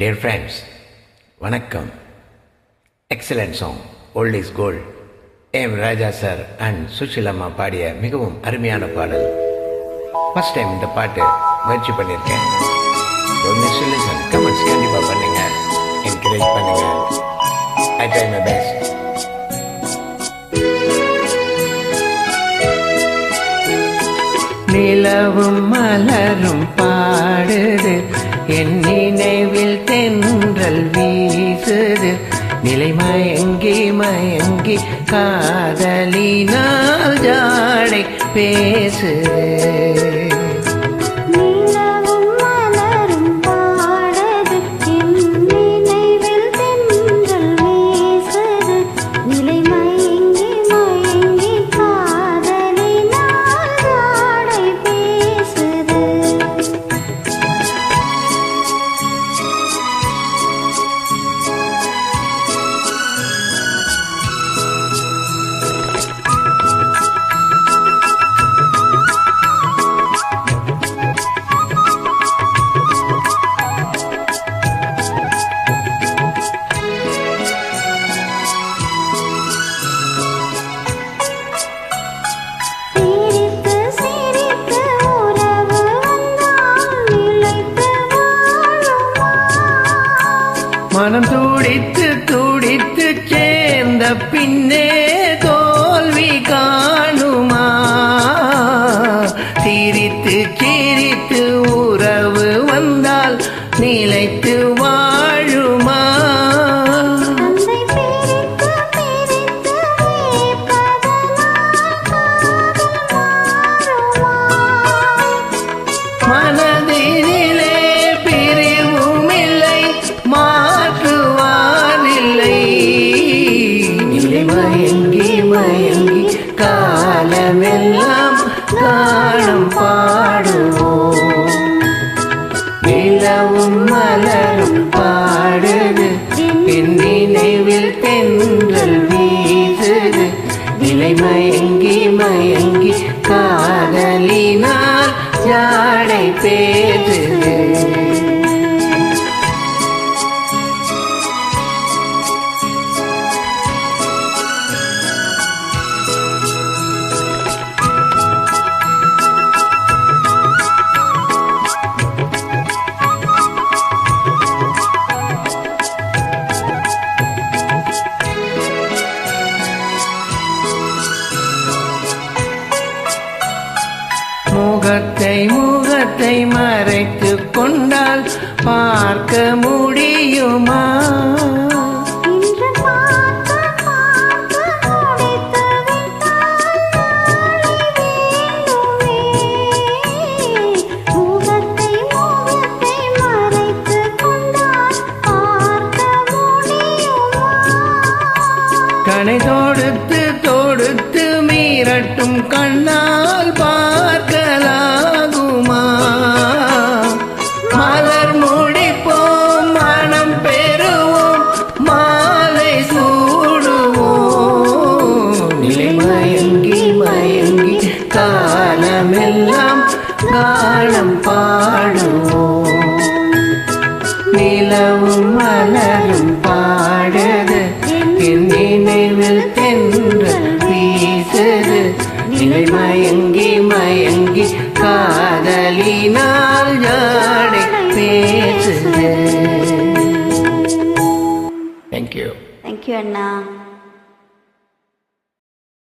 Dear friends வணக்கம். Excellent song old is gold M Raja sir and Susheelamma பாடிய மிகவும் அருமையான பாடல். ஃபர்ஸ்ட் டைம் இந்த பாட்டு முயற்சி பண்ணியிருக்கேன் கமெண்ட்ஸ் கண்டிப்பாக பண்ணுங்க. என்கரேஜ் பண்ணுங்க. ஐ ட்ரை மை பெஸ்ட் நிலவும் மலரும் பாடுது. என் நினைவில் தென்றல் வீசுது. நிலை மயங்கி மயங்கி காதலினால் ஜாடை பேசுது. பின்னே தோல்வி காணுமா? சிரித்து சிரித்து உறவு வந்தால் நிலைத்து வா காலமெல்லாம் காணும் பாடுவோம். நிலவும் மலரும் பாடுது. என் நினைவில் தென்றல் வீசுது. நிலை மயங்கி மயங்கி காதலினால் ஜாடை பேசுது. முகத்தை முகத்தை மறைத்து கொண்டால் பார்க்க முடியுமா? இன்று பார்த்து பார்த்து முடித்து விட்டால் நிலவும் மலரும் பாடுது. என் நினைவில் தென்றல் வீசுது. நிலை மயங்கி மயங்கி காதலினால் ஜாடை பேசுது. தேங்க்யூ தேங்க்யூ அண்ணா.